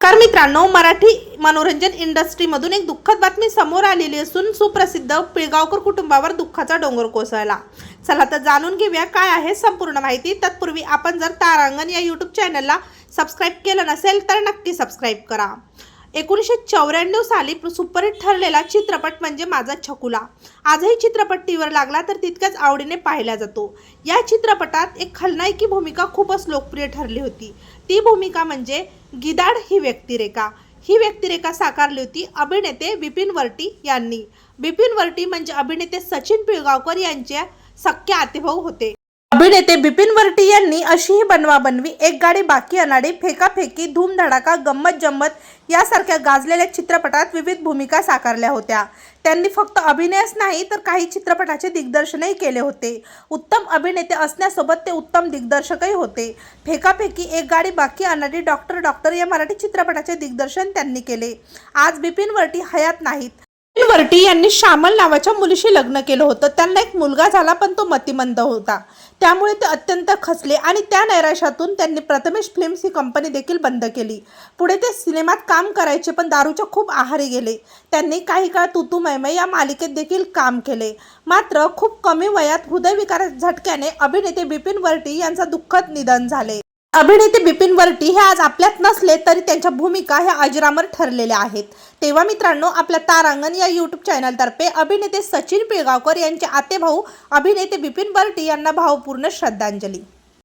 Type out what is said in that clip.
तर मित्रांनो मराठी मनोरंजन इंडस्ट्रीमधून एक दुःखद बातमी समोर आलेली असून सुप्रसिद्ध पिळगावकर कुटुंबावर दुःखाचा डोंगर कोसळला. चला तर जाणून घेऊया काय आहे संपूर्ण माहिती. तत्पूर्वी आपण जर तारांगण या यूट्यूब चॅनलला सबस्क्राईब केलं नसेल तर नक्की सबस्क्राईब करा. एकोणीसशे चौऱ्याण्णव साली सुपरहिट ठरलेला चित्रपट म्हणजे माझा छकुला. आजही चित्रपट टीव्हीवर लागला तर तितक्याच आवडीने पाहिला जातो. या चित्रपटात एक खलनायकी भूमिका खूपच लोकप्रिय ठरली होती. ती भूमिका म्हणजे गिदाड ही व्यक्तिरेखा. ही व्यक्तिरेखा साकारली होती अभिनेते बिपिन वर्टी यांनी. बिपिन वर्टी म्हणजे अभिनेते सचिन पिळगावकर यांचे सख्खे आतेभाऊ होते. अभिनेते बिपिन वर्टी यांनी अशीही बनवाबनवी एक गाडी बाकी अनाडी फेकाफेकी धूमधडाका गंमत जम्मत यासारख्या गाजलेल्या चित्रपटात विविध भूमिका साकारल्या होत्या. त्यांनी फक्त अभिनयच नाही तर काही चित्रपटाचे दिग्दर्शनही केले होते. उत्तम अभिनेते असण्यासोबत ते उत्तम दिग्दर्शकही होते. फेकाफेकी एक गाडी बाकी अनाडी डॉक्टर डॉक्टर या मराठी चित्रपटाचे दिग्दर्शन त्यांनी केले. आज बिपिन वर्टी हयात नाहीत. वर्टी यांनी श्यामल नावाच्या मुलीशी लग्न केलं होतं. त्यांना एक मुलगा झाला पण तो मतिमंद होता. त्यामुळे ते अत्यंत खचले आणि त्या नैराश्यातून त्यांनी प्रथमेश फिल्म्स ही कंपनी देखील बंद केली. पुढे ते सिनेमात काम करायचे पण दारूच्या खूप आहारी गेले. त्यांनी काही काळ तुतू मैमय या मालिकेत देखील काम केले. मात्र खूप कमी वयात हृदयविकार झटक्याने अभिनेते बिपिन वर्टी यांचा दुःखद निधन झाले. अभिनेते बिपिन वरटी हे आज आपल्यात नसले तरी त्यांच्या भूमिका ह्या अजरामर ठरलेल्या आहेत. तेव्हा मित्रांनो आपल्या तारांगण या यूट्यूब चॅनलतर्फे अभिनेते सचिन पिळगावकर यांचे आतेभाऊ अभिनेते बिपिन वरटी यांना भावपूर्ण श्रद्धांजली.